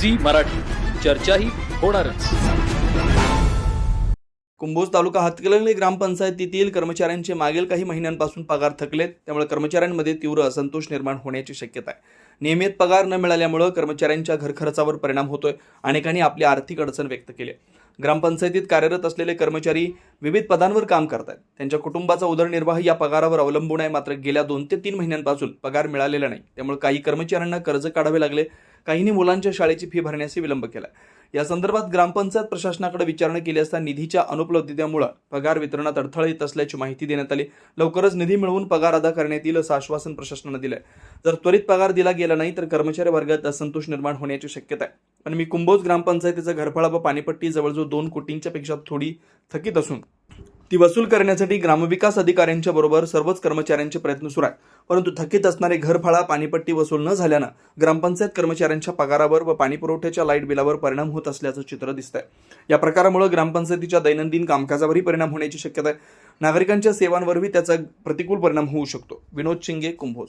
Zee Marathi. चर्चाही होणारच. कुंभोज तालुका हातकलंगले ग्रामपंचायतीतील कर्मचाऱ्यांचे मागील काही महिन्यांपासून पगार थकलेत. त्यामुळे कर्मचाऱ्यांमध्ये तीव्र असंतोष निर्माण होण्याची शक्यता आहे. नियमित पगार न मिळाल्यामुळं कर्मचाऱ्यांच्या घरखर्चावर परिणाम होतोय. अनेकांनी आपली आर्थिक अडचण व्यक्त केली आहे. ग्रामपंचायतीत कार्यरत असलेले कर्मचारी विविध पदांवर काम करतात त्यांच्या कुटुंबाचा उदरनिर्वाह या पगारावर अवलंबून आहे. मात्र गेल्या दोन ते तीन महिन्यांपासून पगार मिळालेला नाही. त्यामुळे काही कर्मचाऱ्यांना कर्ज काढावे लागले. काहींनी मुलांच्या शाळेची फी भरण्यास विलंब केला. या संदर्भात ग्रामपंचायत प्रशासनाकडे विचारणा केली असता निधीच्या अनुपलब्धतेमुळे पगार वितरणात अडथळा येत असल्याची माहिती देण्यात आली. लवकरच निधी मिळवून पगार अदा करण्यात येईल असं आश्वासन प्रशासनानं दिलंय. जर त्वरित पगार दिला गेला नाही तर कर्मचारी वर्गात असंतोष निर्माण होण्याची शक्यता आहे. पण मी कुंभोज ग्रामपंचायतीचा घरफळा व पाणीपट्टी जवळजवळ दोन कोटींच्या पेक्षा थोडी थकीत असून ती वसूल करण्यासाठी ग्रामविकास अधिकाऱ्यांच्या बरोबर सर्वच कर्मचाऱ्यांचे प्रयत्न सुरू आहेत. परंतु थकीत असणारे घरफाळा पाणीपट्टी वसूल न झाल्यानं ग्रामपंचायत कर्मचाऱ्यांच्या पगारावर व पाणीपुरवठ्याच्या लाइट बिलावर परिणाम होत असल्याचं चित्र दिसतंय. या प्रकारामुळे ग्रामपंचायतीच्या दैनंदिन कामकाजावरही परिणाम होण्याची शक्यता आहे. नागरिकांच्या सेवांवरही त्याचा प्रतिकूल परिणाम होऊ शकतो. विनोद शिंगे कुंभोज.